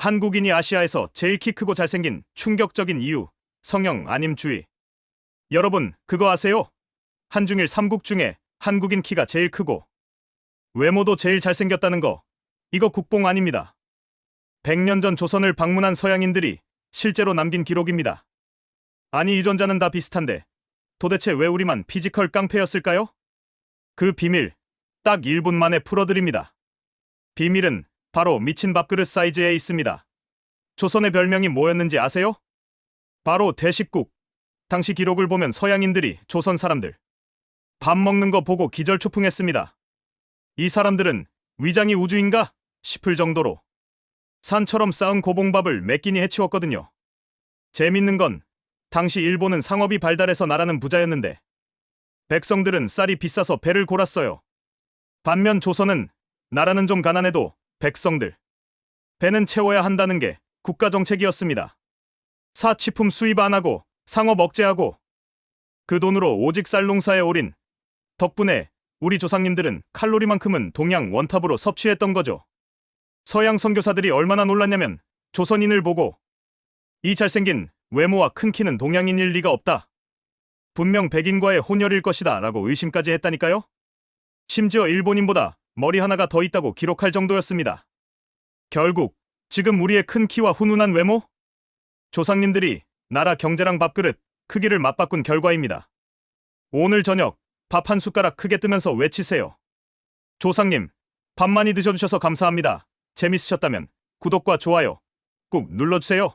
한국인이 아시아에서 제일 키 크고 잘생긴 충격적인 이유, 성형 아님 주의. 여러분, 그거 아세요? 한중일 3국 중에 한국인 키가 제일 크고 외모도 제일 잘생겼다는 거. 이거 국뽕 아닙니다. 100년 전 조선을 방문한 서양인들이 실제로 남긴 기록입니다. 아니 유전자는 다 비슷한데 도대체 왜 우리만 피지컬 깡패였을까요? 그 비밀 딱 1분 만에 풀어드립니다. 비밀은 바로 미친 밥그릇 사이즈에 있습니다. 조선의 별명이 뭐였는지 아세요? 바로 대식국. 당시 기록을 보면 서양인들이 조선 사람들 밥 먹는 거 보고 기절초풍했습니다. 이 사람들은 위장이 우주인가 싶을 정도로 산처럼 쌓은 고봉밥을 몇 끼니 해치웠거든요. 재밌는 건 당시 일본은 상업이 발달해서 나라는 부자였는데 백성들은 쌀이 비싸서 배를 골았어요. 반면 조선은 나라는 좀 가난해도 백성들 배는 채워야 한다는 게 국가 정책이었습니다. 사치품 수입 안 하고 상업 억제하고 그 돈으로 오직 쌀 농사에 올인 덕분에 우리 조상님들은 칼로리만큼은 동양 원탑으로 섭취했던 거죠. 서양 선교사들이 얼마나 놀랐냐면 조선인을 보고 이 잘생긴 외모와 큰 키는 동양인일 리가 없다. 분명 백인과의 혼혈일 것이다 라고 의심까지 했다니까요. 심지어 일본인보다 머리 하나가 더 있다고 기록할 정도였습니다. 결국 지금 우리의 큰 키와 훈훈한 외모? 조상님들이 나라 경제랑 밥그릇 크기를 맞바꾼 결과입니다. 오늘 저녁 밥 한 숟가락 크게 뜨면서 외치세요. 조상님, 밥 많이 드셔주셔서 감사합니다. 재밌으셨다면 구독과 좋아요 꾹 눌러주세요.